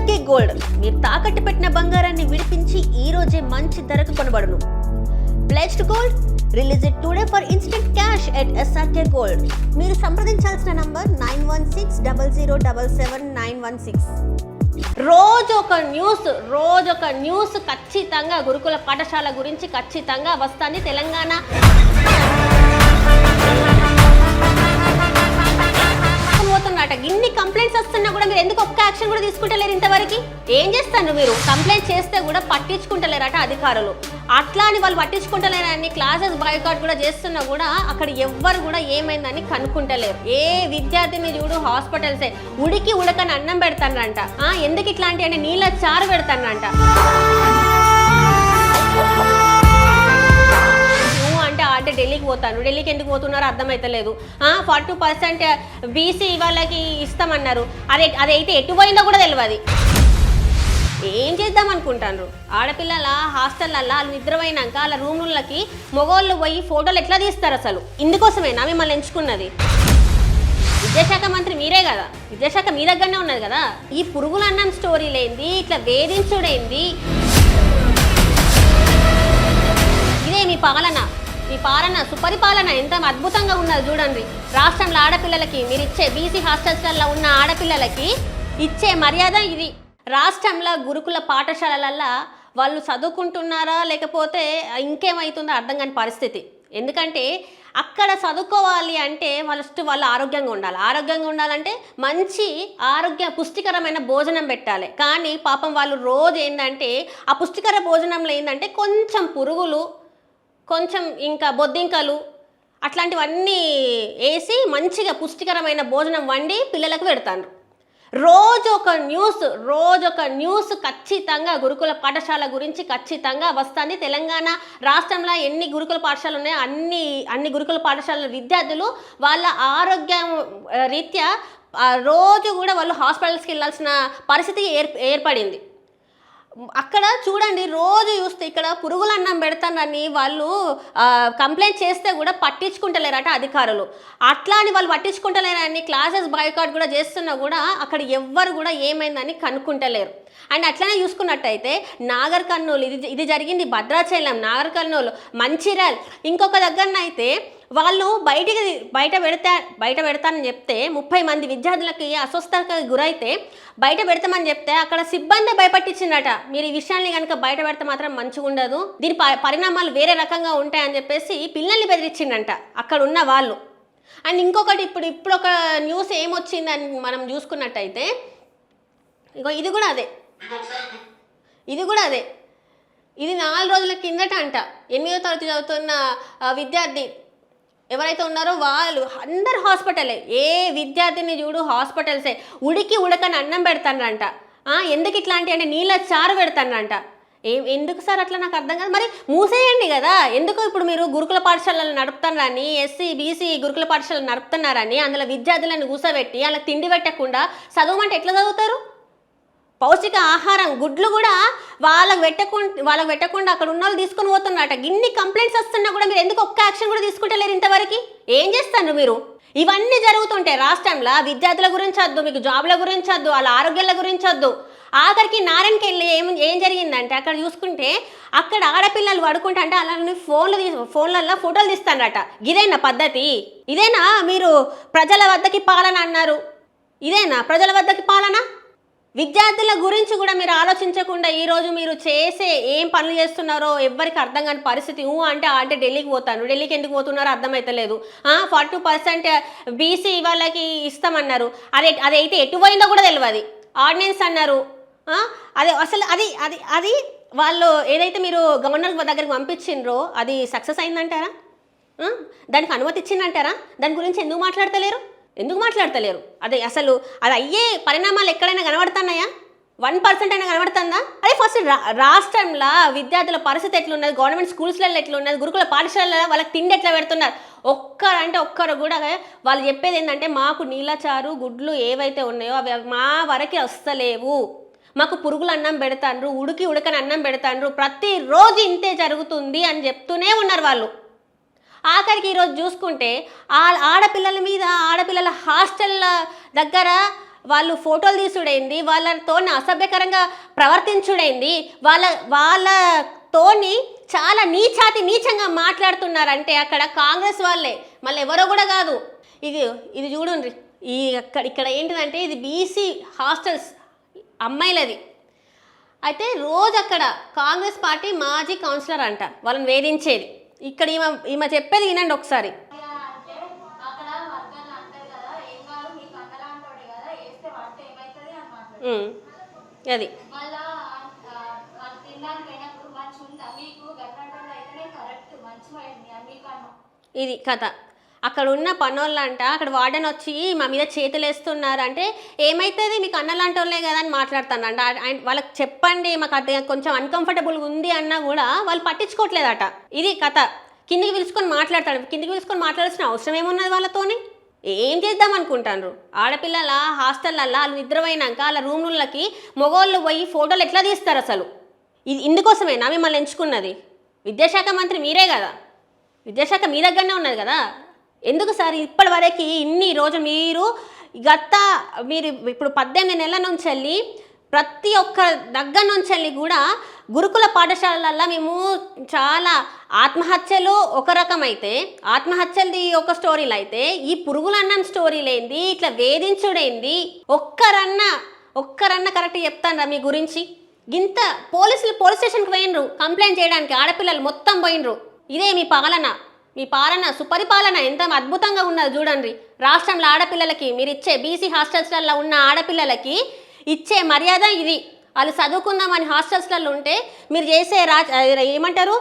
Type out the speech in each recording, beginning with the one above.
SRK gold. మీరు తాకట్టు పెట్టిన బంగారాన్ని విడిపించి ఈ రోజే మంచి ధరకు కొనబడును. Placed gold release it today for instant cash at SRK gold మీరు సంప్రదించాల్సిన number nine one six double zero double seven nine one six రోజు ఒక న్యూస్ రోజు ఒక న్యూస్ ఖచ్చితంగా గురుకుల పాఠశాల గురించి ఖచ్చితంగా వస్తుంది తెలంగాణ. పోతున్నట ఇన్ని కంప్లైంట్స్ వస్తున్నా కూడా మీరు ఎందుకు ఒక్క యాక్షన్ కూడా తీసుకుంటలేరు ఇంతవరకు? ఏం చేస్తారు మీరు? కంప్లైంట్ చేస్తే కూడా పట్టించుకుంటలేరట అధికారులు. అట్లా అని వాళ్ళు పట్టించుకుంటలేరని క్లాసెస్ బాయ్కాట్ కూడా చేస్తున్నా కూడా అక్కడ ఎవ్వరు కూడా ఏమైందని కనుక్కుంటలేరు. ఏ విద్యార్థిని చూడు హాస్పిటల్సే ఉడికి ఉడకని అన్నం పెడతానంట. ఎందుకు ఇట్లాంటి అంటే నీళ్ళ చారు పెడతానంట. అంటే ఢిల్లీకి పోతాను ఢిల్లీకి ఎందుకు పోతున్నారో అర్థమైతలేదు. ఫార్టీ టూ పర్సెంట్ బీసీ వాళ్ళకి ఇస్తామన్నారు. అదే అదైతే ఎటు పోయిందో కూడా తెలియదు ఏం చేద్దాం అనుకుంటాను ఆడపిల్లల హాస్టల్లల్లా వాళ్ళు నిద్రపోయినాక వాళ్ళ రూములకి మొగోళ్ళు పోయి ఫోటోలు ఎట్లా తీస్తారు అసలు? ఇందుకోసమేనా మిమ్మల్ని ఎంచుకున్నది? విద్యాశాఖ మంత్రి మీరే కదా? విద్యాశాఖ మీ దగ్గరనే ఉన్నది కదా? ఈ పురుగుల అన్నం స్టోరీలేంది? ఇట్లా వేధించుడైంది? ఇదే మీ పాలన. ఈ పాలన సుపరిపాలన ఎంత అద్భుతంగా ఉన్నది చూడండి. రాష్ట్రంలో ఆడపిల్లలకి మీరు ఇచ్చే బీసీ హాస్టల్స్లలో ఉన్న ఆడపిల్లలకి ఇచ్చే మర్యాద ఇది. రాష్ట్రంలో గురుకుల పాఠశాలలల్లో వాళ్ళు చదువుకుంటున్నారా లేకపోతే ఇంకేమవుతుందో అర్థం కాని పరిస్థితి. ఎందుకంటే అక్కడ చదువుకోవాలి అంటే వాళ్ళు వాళ్ళు ఆరోగ్యంగా ఉండాలి. ఆరోగ్యంగా ఉండాలంటే మంచి ఆరోగ్య పుష్టికరమైన భోజనం పెట్టాలి. కానీ పాపం వాళ్ళు రోజు ఏంటంటే ఆ పుష్టికర భోజనంలో ఏంటంటే కొంచెం పురుగులు కొంచెం ఇంకా బొద్దింకలు అట్లాంటివన్నీ వేసి మంచిగా పుష్టికరమైన భోజనం వండి పిల్లలకు పెడతాను. రోజు ఒక న్యూస్ రోజు ఒక న్యూస్ ఖచ్చితంగా గురుకుల పాఠశాల గురించి ఖచ్చితంగా వస్తుంది. తెలంగాణ రాష్ట్రంలో ఎన్ని గురుకుల పాఠశాలలు ఉన్నాయో అన్ని అన్ని గురుకుల పాఠశాలల విద్యార్థులు వాళ్ళ ఆరోగ్యం రీత్యా రోజు కూడా వాళ్ళు హాస్పిటల్స్కి వెళ్ళాల్సిన పరిస్థితి ఏర్ ఏర్పడింది. అక్కడ చూడండి రోజు చూస్తే ఇక్కడ పురుగులు అన్నం పెడతానని వాళ్ళు కంప్లైంట్ చేస్తే కూడా పట్టించుకుంటలేరట అధికారులు. అట్లా అని వాళ్ళు పట్టించుకుంటలేరని క్లాసెస్ బాయ్కాట్ కూడా చేస్తున్నా కూడా అక్కడ ఎవ్వరు కూడా ఏమైందని కనుక్కుంటలేరు. అండ్ అట్లనే చూసుకున్నట్టయితే నాగర్ కర్నూలు ఇది ఇది జరిగింది భద్రాచలం నాగర్ కర్నూలు మంచిర్యాల్. ఇంకొక దగ్గరనైతే వాళ్ళు బయటికి బయట పెడతా బయట పెడతానని చెప్తే ముప్పై మంది విద్యార్థులకి అస్వస్థతకు గురైతే బయట పెడతామని చెప్తే అక్కడ సిబ్బంది భయపట్టించిందట. మీరు ఈ విషయాన్ని కనుక బయట పెడితే మాత్రం మంచిగా ఉండదు. దీని ప- పరిణామాలు వేరే రకంగా ఉంటాయని చెప్పేసి పిల్లల్ని బెదిరించిందంట. అక్కడ ఉన్న వాళ్ళు. అండ్ ఇంకొకటి ఇప్పుడు ఇప్పుడు ఒక న్యూస్ ఏమొచ్చిందని మనం చూసుకున్నట్టయితే ఇగో ఇది కూడా అదే. ఇది కూడా అదే. ఇది నాలుగు రోజుల కిందట అంట. ఎనిమిదో తరగతి చదువుతున్న విద్యార్థి ఎవరైతే ఉన్నారో వాళ్ళు అందరు హాస్పిటలే. ఏ విద్యార్థిని చూడు హాస్పిటల్సే. ఉడికి ఉడకని అన్నం పెడతానంట. ఆ, ఎందుకు ఇట్లాంటి అంటే నీళ్ళ చారు పెడతానంట. ఏం ఎందుకు సార్ అట్లా నాకు అర్థం కాదు. మరి మూసేయండి కదా. ఎందుకు ఇప్పుడు మీరు గురుకుల పాఠశాలలు నడుపుతున్నారని ఎస్సీ బీసీ గురుకుల పాఠశాలలు నడుపుతున్నారని అందులో విద్యార్థులను కూసబెట్టి అలా తిండి పెట్టకుండా చదవమంటే ఎట్లా చదువుతారు? పౌష్టిక ఆహారం గుడ్లు కూడా వాళ్ళకి పెట్టకుండా వాళ్ళకి పెట్టకుండా అక్కడ ఉన్న వాళ్ళు తీసుకొని పోతున్నట ఇన్ని కంప్లైంట్స్ వస్తున్నా కూడా మీరు ఎందుకు ఒక్క యాక్షన్ కూడా తీసుకుంటలేరు ఇంతవరకు? ఏం చేస్తారు మీరు? ఇవన్నీ జరుగుతుంటాయి రాష్ట్రంలో. విద్యార్థుల గురించి వద్దు మీకు జాబ్ల గురించి వద్దు వాళ్ళ ఆరోగ్యాల గురించి వద్దు. ఆఖరికి నారాయణకి వెళ్ళి ఏం ఏం జరిగిందంటే అక్కడ చూసుకుంటే అక్కడ ఆడపిల్లలు పడుకుంటే అంటే అలానే ఫోన్లు తీ ఫోన్లలో ఫోటోలు తీస్తానట. ఇదేనా పద్ధతి? ఇదేనా మీరు ప్రజల వద్దకి పాలన అన్నారు? ఇదేనా ప్రజల వద్దకి పాలన? విద్యార్థుల గురించి కూడా మీరు ఆలోచించకుండా ఈరోజు మీరు చేసే ఏం పనులు చేస్తున్నారో ఎవరికి అర్థం కాని పరిస్థితి. ఊ అంటే అంటే ఢిల్లీకి పోతాను. ఢిల్లీకి ఎందుకు పోతున్నారో అర్థమవుతలేదు ఫార్టీ టూ పర్సెంట్ బీసీ వాళ్ళకి ఇస్తామన్నారు. అదే అదైతే ఎటు పోయిందో కూడా తెలియదు ఆర్డినెన్స్ అన్నారు. అదే అసలు అది అది అది వాళ్ళు ఏదైతే మీరు గవర్నర్ దగ్గరికి పంపించిండ్రో అది సక్సెస్ అయిందంటారా? దానికి అనుమతి ఇచ్చిందంటారా? దాని గురించి ఎందుకు మాట్లాడతలేరు? ఎందుకు మాట్లాడతలేరు? అదే అసలు అది అయ్యే పరిణామాలు ఎక్కడైనా కనబడుతున్నాయా? వన్ పర్సెంట్ అయినా కనబడుతుందా? అదే ఫస్ట్ రా రాష్ట్రంలో విద్యార్థుల పరిస్థితి ఎట్లున్నది? గవర్నమెంట్ స్కూల్స్లలో ఎట్లున్నది? గురుకుల పాఠశాలలో వాళ్ళకి తిండి ఎట్లా పెడుతున్నారు? ఒక్కరు అంటే ఒక్కరు కూడా వాళ్ళు చెప్పేది ఏంటంటే మాకు నీలచారు గుడ్లు ఏవైతే ఉన్నాయో అవి మా వరకు వస్తలేవు. మాకు పురుగులు అన్నం పెడతాండ్రు ఉడికి ఉడకని అన్నం పెడతాండ్రు ప్రతిరోజు ఇంతే జరుగుతుంది అని చెప్తూనే ఉన్నారు వాళ్ళు. ఆఖరికి ఈరోజు చూసుకుంటే ఆ ఆడపిల్లల మీద ఆడపిల్లల హాస్టల్ల దగ్గర వాళ్ళు ఫోటోలు తీసుడైంది వాళ్ళతో అసభ్యకరంగా ప్రవర్తించుడైంది వాళ్ళ వాళ్ళతోని చాలా నీచాతి నీచంగా మాట్లాడుతున్నారంటే అక్కడ కాంగ్రెస్ వాళ్ళే. మళ్ళీ ఎవరో కూడా కాదు. ఇది ఇది చూడండి ఈ అక్కడ ఇక్కడ ఏంటిదంటే ఇది బీసీ హాస్టల్స్ అమ్మాయిలది. అయితే రోజు అక్కడ కాంగ్రెస్ పార్టీ మాజీ కౌన్సిలర్ అంట వాళ్ళని వేధించేది. ఇక్కడ ఈమె ఈమె చెప్పేది వినండి ఒకసారి. అది. ఇది కథ. అక్కడ ఉన్న పనోళ్ళంట అక్కడ వార్డెన్ వచ్చి మా మీద చేతులు వేస్తున్నారు అంటే ఏమైతుంది? మీకు అన్నలాంటి వాళ్ళే కదా అని మాట్లాడుతానంట వాళ్ళకి చెప్పండి మాకు అది కొంచెం అన్కంఫర్టబుల్గా ఉంది అన్నా కూడా వాళ్ళు పట్టించుకోవట్లేదట. ఇది కథ. కిందికి పిలుచుకొని మాట్లాడతాడు. కిందికి పిలుచుకొని మాట్లాడాల్సిన అవసరం ఏమున్నది వాళ్ళతోని? ఏం చేద్దాం అనుకుంటాను ఆడపిల్లల హాస్టల్లల్లో వాళ్ళు నిద్రపోయినాక వాళ్ళ రూములకి మగవాళ్ళు పోయి ఫోటోలు ఎట్లా తీస్తారు అసలు? ఇది ఇందుకోసమేనా మిమ్మల్ని ఎంచుకున్నది? విద్యాశాఖ మంత్రి మీరే కదా? విద్యాశాఖ మీ దగ్గరనే ఉన్నది కదా? ఎందుకు సార్ ఇప్పటి వరకు ఇన్ని రోజు మీరు గత మీరు ఇప్పుడు పద్దెనిమిది నెలల నుంచి వెళ్ళి ప్రతి ఒక్క దగ్గర నుంచి వెళ్ళి కూడా గురుకుల పాఠశాలల్లో మేము చాలా ఆత్మహత్యలు ఒక రకం అయితే ఆత్మహత్యలది ఒక స్టోరీలు అయితే ఈ పురుగులన్నం స్టోరీలు ఏంది ఇట్లా వేధించుడేంది ఒక్కరన్నా ఒక్కరన్నా కరెక్ట్ చెప్తాను మీ గురించి? ఇంత పోలీసులు పోలీస్ స్టేషన్కి పోయినరు కంప్లైంట్ చేయడానికి ఆడపిల్లలు మొత్తం పోయినరు ఇదే మీ పాలన. మీ పాలన సుపరిపాలన ఎంత అద్భుతంగా ఉన్నది చూడండి. రాష్ట్రంలో ఆడపిల్లలకి మీరు ఇచ్చే బీసీ హాస్టల్స్లలో ఉన్న ఆడపిల్లలకి ఇచ్చే మర్యాద ఇది. వాళ్ళు చదువుకుందామని హాస్టల్స్లలో ఉంటే మీరు చేసే రా ఏమంటారు?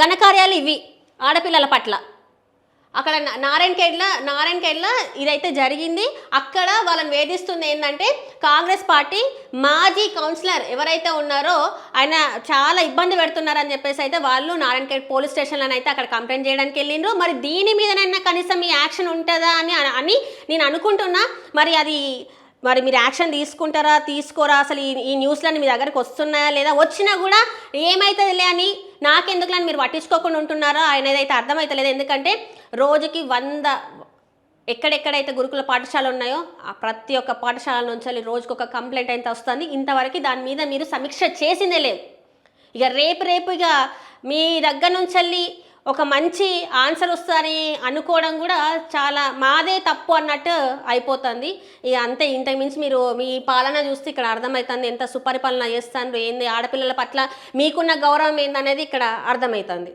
ఘనకార్యాలు ఇవి ఆడపిల్లల పట్ల. అక్కడ నా- నారాయణఖేడ్లో ఇదైతే జరిగింది. అక్కడ వాళ్ళని వేధిస్తుంది ఏంటంటే కాంగ్రెస్ పార్టీ మాజీ కౌన్సిలర్ ఎవరైతే ఉన్నారో ఆయన చాలా ఇబ్బంది పెడుతున్నారని చెప్పేసి అయితే వాళ్ళు నారాయణకేడ్ పోలీస్ స్టేషన్లో అయితే అక్కడ కంప్లైంట్ చేయడానికి వెళ్ళిండ్రు. మరి దీని మీదనైనా కనీసం ఈ యాక్షన్ ఉంటుందా అని అని నేను అనుకుంటున్నా. మరి అది మరి మీరు యాక్షన్ తీసుకుంటారా తీసుకోరా? అసలు ఈ ఈ న్యూస్లన్నీ మీ దగ్గరికి వస్తున్నాయా లేదా? వచ్చినా కూడా ఏమవుతుందిలే అని నాకెందుకులే అని మీరు పట్టించుకోకుండా ఉంటున్నారా? ఆయన ఏదైతే అర్థమవుతలేదు ఎందుకంటే రోజుకి వంద ఎక్కడెక్కడైతే గురుకుల పాఠశాల ఉన్నాయో ఆ ప్రతి ఒక్క పాఠశాల నుంచి వెళ్ళి రోజుకి ఒక కంప్లైంట్ అయితే వస్తుంది. ఇంతవరకు దాని మీద మీరు సమీక్ష చేసిందే లేదు ఇక రేపు రేపు ఇక మీ దగ్గర నుంచి వెళ్ళి ఒక మంచి ఆన్సర్ వస్తుందని అనుకోవడం కూడా చాలా మాదే తప్పు అన్నట్టు అయిపోతుంది. ఇక అంతే ఇంతకుమించి మీరు మీ పాలన చూస్తే ఇక్కడ అర్థమవుతుంది ఎంత సుపరిపాలన చేస్తాను ఏంది ఆడపిల్లల పట్ల మీకున్న గౌరవం ఏందనేది ఇక్కడ అర్థమవుతుంది